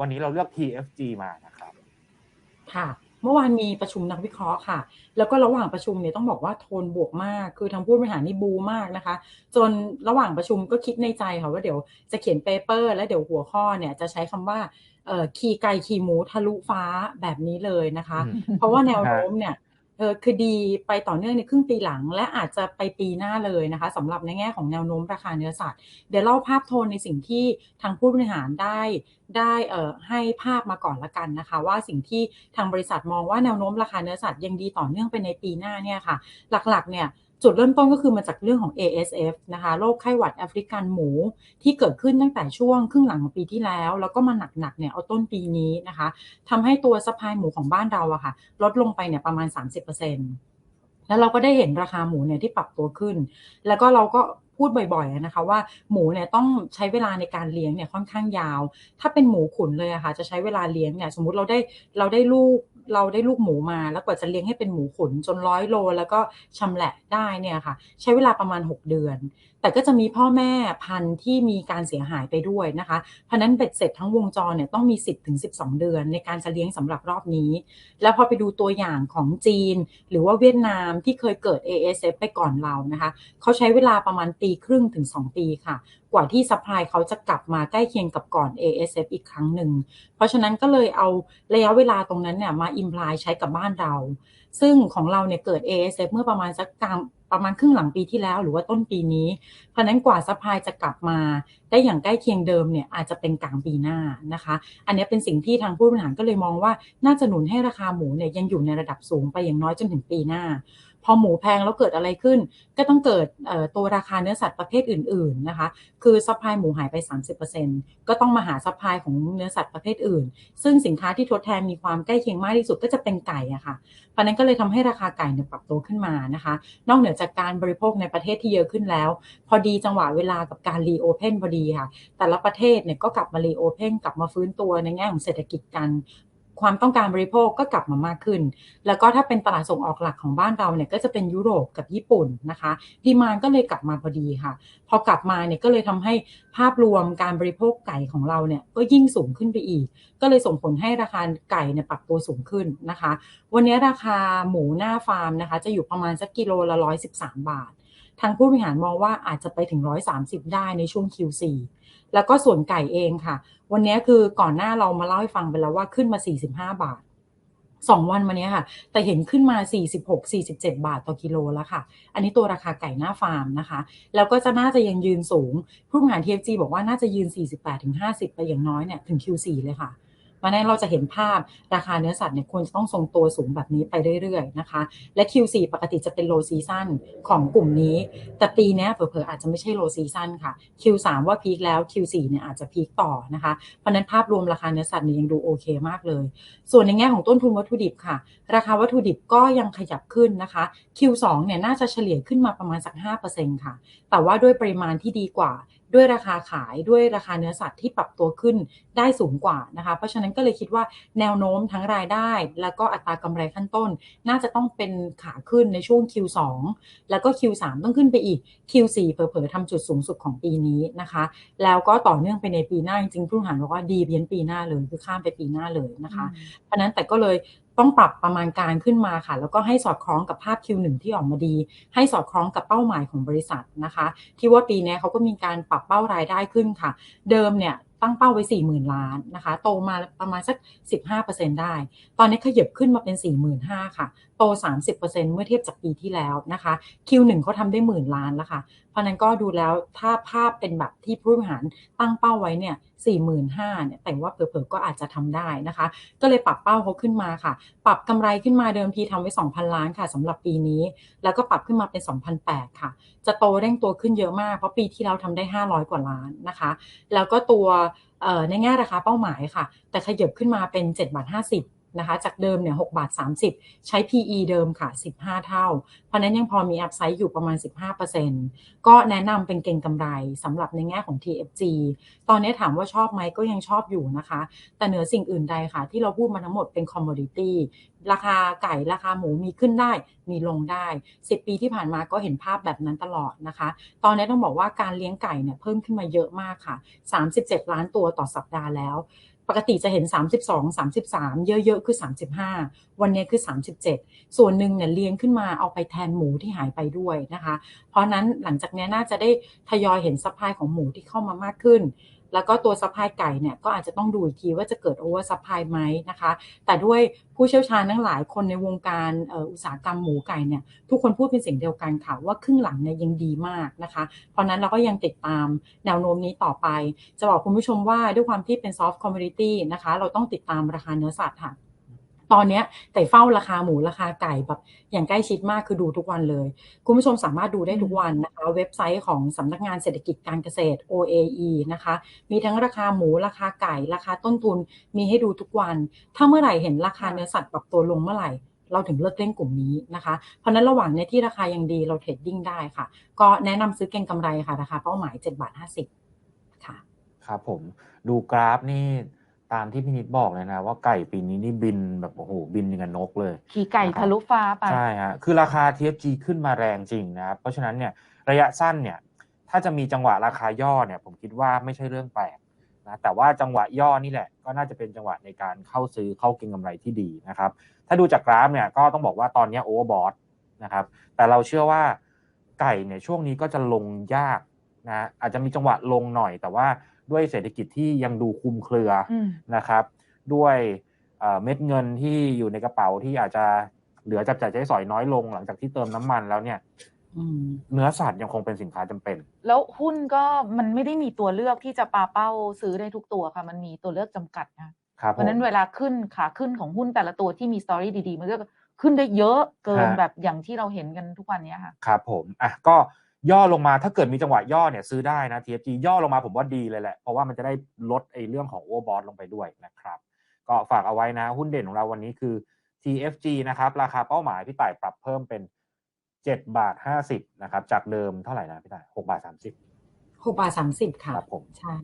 วันนี้เราเลือก TFG มานะครับ ค่ะ เมื่อวานมีประชุมนักวิเคราะห์ค่ะ แล้วก็ระหว่างประชุมเนี่ยต้องบอกว่าโทนบวกมาก คือทางผู้บริหารนี่บูมากนะคะ จนระหว่างประชุมก็คิดในใจค่ะว่าเดี๋ยวจะเขียนเปเปอร์ แล้วเดี๋ยวหัวข้อเนี่ยจะใช้คำว่าเอ่อคีไกคีหมูทะลุฟ้าแบบนี้เลยนะคะอืมเพราะว่าแนวโน้มเนี่ยเออ คือดีไปต่อเนื่องในครึ่งปีหลัง และอาจจะไปปีหน้าเลยนะคะสำหรับในแง่ของแนวโน้มราคาเนื้อสัตว์ เดี๋ยวเล่าภาพโทนในสิ่งที่ทางผู้บริหารได้ได้เออให้ภาพมาก่อนละกันนะคะ ว่าสิ่งที่ทางบริษัทมองว่าแนวโน้มราคาเนื้อสัตว์ยังดีต่อเนื่องไปในปีหน้าเนี่ยค่ะ หลักๆเนี่ย จุดเริ่มต้นก็คือมาจากเรื่องของ ASF นะคะโรคไข้หวัดแอฟริกันหมู ที่เกิดขึ้นตั้งแต่ช่วงครึ่งหลังของปีที่แล้ว แล้วก็มาหนักๆเนี่ยเอาต้นปีนี้นะคะทำให้ตัวสปายหมูของบ้านเราอะค่ะ ลดลงไปเนี่ยประมาณ 30%แล้วเราก็ได้เห็นราคาหมูเนี่ยที่ปรับตัวขึ้น แล้วก็เราก็พูดบ่อยๆนะคะว่าหมูเนี่ยต้องใช้เวลาในการเลี้ยงเนี่ยค่อนข้างยาว ถ้าเป็นหมูขุนเลยอะค่ะจะใช้เวลาเลี้ยงเนี่ยสมมุติเราได้เราได้ลูก เราได้ลูกหมูมาแล้วกว่าจะเลี้ยงให้เป็นหมูขุนจนร้อยโล แล้วก็ชำแหละได้เนี่ยค่ะ ใช้เวลาประมาณ 6 เดือน แต่ก็จะมีพ่อแม่พันธุ์ที่มีการเสียหายไปด้วยนะคะเพราะนั้นเบ็ดเสร็จทั้งวงจรเนี่ยต้องมี 10ถึง12 เดือน ในการจะเลี้ยงสำหรับรอบนี้ แล้วพอไปดูตัวอย่างของจีน หรือว่าเวียดนามที่เคยเกิด ASF ไปก่อนเรานะคะเขาใช้เวลาประมาณปีครึ่งถึง 2 ปีค่ะกว่าที่ซัพพลายเขาจะกลับมาใกล้เคียงกับก่อน ASF อีกครั้งหนึ่ง เพราะฉะนั้นก็เลยเอาระยะเวลาตรงนั้นเนี่ยมาอิมพลายใช้กับบ้านเรา ซึ่งของเราเนี่ยเกิด ASF เมื่อประมาณสักกลางประมาณครึ่งหลังปีที่แล้วหรือว่าต้นปีนี้ เพราะฉะนั้นกว่าซัพพลายจะกลับมาได้อย่างใกล้เคียงเดิมเนี่ยอาจจะเป็นกลางปีหน้านะคะ อันนี้เป็นสิ่งที่ทางผู้บริหารก็เลยมองว่าน่าจะหนุนให้ราคาหมูเนี่ยยังอยู่ในระดับสูงไปอย่างน้อยจนถึงปีหน้า พอหมูแพงแล้วเกิดอะไรขึ้น ก็ต้องเกิดตัวราคาเนื้อสัตว์ประเภทอื่นๆนะคะ คือซัพพลายหมูหายไป 30%ก็ต้องมาหาซัพพลายของเนื้อสัตว์ประเภทอื่น ซึ่งสินค้าที่ทดแทนมีความใกล้เคียงมากที่สุดก็จะเป็นไก่อะค่ะเพราะนั้นก็เลยทำให้ราคาไก่เนี่ยปรับตัวขึ้นมานะคะ นอกเหนือจากการบริโภคในประเทศที่เยอะขึ้นแล้ว พอดีจังหวะเวลากับการรีโอเพนพอดีค่ะ แต่ละประเทศเนี่ยก็กลับมารีโอเพนกลับมาฟื้นตัวในแง่ของเศรษฐกิจกัน ความต้องการบริโภคก็กลับมามากขึ้น แล้วก็ถ้าเป็นตลาดส่งออกหลักของบ้านเราเนี่ยก็จะเป็นยุโรปกับญี่ปุ่นนะคะดีมานก็เลยกลับมาพอดีค่ะ พอกลับมาเนี่ยก็เลยทำให้ภาพรวมการบริโภคไก่ของเราเนี่ยก็ยิ่งสูงขึ้นไปอีก ก็เลยส่งผลให้ราคาไก่เนี่ยปรับตัวสูงขึ้นนะคะ วันนี้ราคาหมูหน้าฟาร์มนะคะ จะอยู่ประมาณสักกิโลละ113บาท ทางผู้บริหารมองว่าอาจจะไปถึง 130 ได้ในช่วง Q4 แล้วก็ส่วนไก่เองค่ะ วันนี้คือก่อนหน้าเรามาเล่าให้ฟังไปแล้วว่าขึ้นมา 45 บาทสองวันมานี้ค่ะ แต่เห็นขึ้นมา 46 47 บาทต่อกิโลแล้วค่ะ อันนี้ตัวราคาไก่หน้าฟาร์มนะคะ แล้วก็จะน่าจะยังยืนสูง ผู้บริหาร TFG บอกว่าน่าจะยืน 48-50 ไปอย่างน้อยเนี่ยถึง Q4 เลยค่ะ เพราะนั้นเราจะเห็นภาพราคาเนื้อสัตว์เนี่ยควรจะต้องทรงตัวสูงแบบนี้ไปเรื่อยๆนะคะ และ Q4 ปกติจะเป็น low season ของกลุ่มนี้ แต่ปีนี้เผลอๆอาจจะไม่ใช่ low season ค่ะ Q3 ว่าพีคแล้ว Q4 เนี่ยอาจจะพีคต่อนะคะ เพราะฉะนั้นภาพรวมราคาเนื้อสัตว์เนี่ยยังดูโอเคมากเลย ส่วนในแง่ของต้นทุนวัตถุดิบค่ะ ราคาวัตถุดิบก็ยังขยับขึ้นนะคะ Q2 เนี่ยน่าจะเฉลี่ยขึ้นมาประมาณสัก5%ค่ะ แต่ว่าด้วยปริมาณที่ดีกว่าด้วยราคาขายด้วยราคาเนื้อสัตว์ที่ปรับตัวขึ้นได้สูงกว่านะคะ เพราะฉะนั้นก็เลยคิดว่าแนวโน้มทั้งรายได้ แล้วก็อัตรากำไรขั้นต้น น่าจะต้องเป็นขาขึ้นในช่วง Q2 แล้วก็ Q3 ต้องขึ้นไปอีก Q4 เผลอๆทำจุดสูงสุดของปีนี้นะคะ แล้วก็ต่อเนื่องไปในปีหน้าจริงๆผู้บริหารบอกว่าดีเพี้ยนปีหน้าเลยคือข้ามไปปีหน้าเลยนะคะ เพราะฉะนั้นแต่ก็เลย ต้องปรับประมาณการขึ้นมาค่ะ แล้วก็ให้สอดคล้องกับภาพ Q1 ที่ออกมาดี ให้สอดคล้องกับเป้าหมายของบริษัทนะคะ ที่ว่าปีนี้เขาก็มีการปรับเป้ารายได้ขึ้นค่ะ เดิมเนี่ยตั้งเป้าไว้ 40,000 ล้านนะคะ โตมาประมาณสัก 15%ได้ ตอนนี้ขยับขึ้นมาเป็น 45,000ค่ะ โต 30%เมื่อเทียบจากปีที่แล้วนะคะ Q1 เขาทำได้หมื่นล้านแล้วค่ะ ราะนั้นก็ดูแล้วถ้าภาพเป็นแบบที่ผู้บริหารตั้งเป้าไว้เนี่ย45,000เนี่ยแต่ว่าเผลอๆก็อาจจะทำได้นะคะ ก็เลยปรับเป้าเขาขึ้นมาค่ะ ปรับกำไรขึ้นมาเดิมทีทำไว้ 2,000 ล้านค่ะสำหรับปีนี้ แล้วก็ปรับขึ้นมาเป็น 2,008ค่ะ จะโตเร่งตัวขึ้นเยอะมาก เพราะปีที่แล้วทำได้ 500 กว่าล้านนะคะ แล้วก็ตัวในแง่ราคาเป้าหมายค่ะ แต่ขยับขึ้นมาเป็น7บาท50 นะคะ จากเดิมเนี่ย6บาท 30 ใช้ PE เดิมค่ะ 15 เท่า เพราะนั้นยังพอมีอัพไซด์อยู่ประมาณ 15%ก็แนะนำเป็นเก็งกำไรสำหรับในแง่ของ TFG ตอนนี้ถามว่าชอบไหมก็ยังชอบอยู่นะคะ แต่เหนือสิ่งอื่นใดค่ะ ที่เราพูดมาทั้งหมดเป็นคอมม o ดิตี้ราคาไก่ราคาหมูมีขึ้นได้มีลงได้ 10 ปีที่ผ่านมาก็เห็นภาพแบบนั้นตลอดนะคะ ตอนนี้ต้องบอกว่าการเลี้ยงไก่เนี่ยเพิ่มขึ้นมาเยอะมากค่ะ 37 ล้านตัวต่อสัปดาห์แล้ว ปกติจะเห็น 32 33 เยอะๆ คือ 35 วันนี้คือ 37 ส่วนหนึ่งเนี่ยเลี้ยงขึ้นมาเอาไปแทนหมูที่หายไปด้วยนะคะ เพราะนั้นหลังจากนี้น่าจะได้ทยอยเห็นสัพพายของหมูที่เข้ามามากขึ้น แล้วก็ตัวซัพพลายไก่เนี่ยก็อาจจะต้องดูอีกทีว่าจะเกิดโอเวอร์ซัพพลายไหมนะคะ แต่ด้วยผู้เชี่ยวชาญทั้งหลายคนในวงการอุตสาหกรรมหมูไก่เนี่ยทุกคนพูดเป็นเสียงเดียวกันค่ะว่าครึ่งหลังเนี่ยยังดีมากนะคะ เพราะนั้นเราก็ยังติดตามแนวโน้มนี้ต่อไป จะบอกคุณผู้ชมว่าด้วยความที่เป็นซอฟต์คอมมูนิตี้นะคะ เราต้องติดตามราคาเนื้อสัตว์ค่ะ ตอนเนี้ยไต่เฝ้าราคาหมูราคาไก่แบบอย่างใกล้ชิดมากคือดูทุกวันเลย คุณผู้ชมสามารถดูได้ทุกวันนะคะ เว็บไซต์ของสำนักงานเศรษฐกิจการเกษตร OAE นะคะ มีทั้งราคาหมูราคาไก่ ราคาต้นทุนมีให้ดูทุกวัน ถ้าเมื่อไหร่เห็นราคาเนื้อสัตว์ปรับตัวลงเมื่อไหร่เราถึงเลิกเล่นกลุ่มนี้นะคะ เพราะนั้นระหว่างเนี้ยที่ราคายังดีเราเทรดดิ้งได้ค่ะ ก็แนะนำซื้อเก็งกำไรค่ะราคาเป้าหมาย7บาท50 ค่ะ ครับผมดูกราฟนี่ ตามที่พี่นิดบอกเลยนะ ว่าไก่ปีนี้นี่บินแบบโอ้โหบินอยังกับนกเลยขี่ไก่ทะลุฟ้าไป ใช่ฮะคือราคา TFG ขึ้นมาแรงจริงนะครับเพราะฉะนั้นเนี่ยระยะสั้นเนี่ยถ้าจะมีจังหวะราคาย่อเนี่ยผมคิดว่าไม่ใช่เรื่องแปลกนะแต่ว่าจังหวะย่อนี่แหละ ก็น่าจะเป็นจังหวะในการเข้าซื้อเข้าเก็งกำไรที่ดีนะครับ ถ้าดูจากกราฟเนี่ยก็ต้องบอกว่าตอนนี้โอเวอร์บอทนะครับแต่เราเชื่อว่าไก่เนี่ยช่วงนี้ก็จะลงยากนะอาจจะมีจังหวะลงหน่อย แต่ว่า ด้วยเศรษฐกิจที่ยังดูคลุมเครืออืมนะครับ ด้วยเอ่อเม็ดเงินที่อยู่ในกระเป๋าที่อาจจะเหลือจับจ่ายใช้สอยน้อยลงหลังจากที่เติมน้ำมันแล้วเนี่ยอืมเนื้อสัตว์ยังคงเป็นสินค้าจำเป็น แล้วหุ้นก็มันไม่ได้มีตัวเลือกที่จะปาเป้าซื้อได้ทุกตัวค่ะ มันมีตัวเลือกจำกัดนะครับเพราะฉะนั้นผมเวลาขึ้นขาขึ้นของหุ้นแต่ละตัวที่มีสตอรี่ดีๆ มันก็ขึ้นได้เยอะเกินฮะแบบอย่างที่เราเห็นกันทุกวันเนี้ยค่ะ ครับผมอะก็ ย่อลงมาถ้าเกิดมีจังหวะย่อเนี่ยซื้อได้นะ TFG ย่อลงมาผมว่าดีเลยแหละ เพราะว่ามันจะได้ลดไอ้เรื่องของโอเวอร์บอทลงไปด้วยนะครับ ก็ฝากเอาไว้นะ หุ้นเด่นของเราวันนี้คือ TFG นะครับ ราคาเป้าหมายพี่ต่ายปรับเพิ่มเป็น7บาท50นะครับ จากเดิมเท่าไหร่นะพี่ต่าย6บาท30 6บาท30 ค่ะครับผมใช่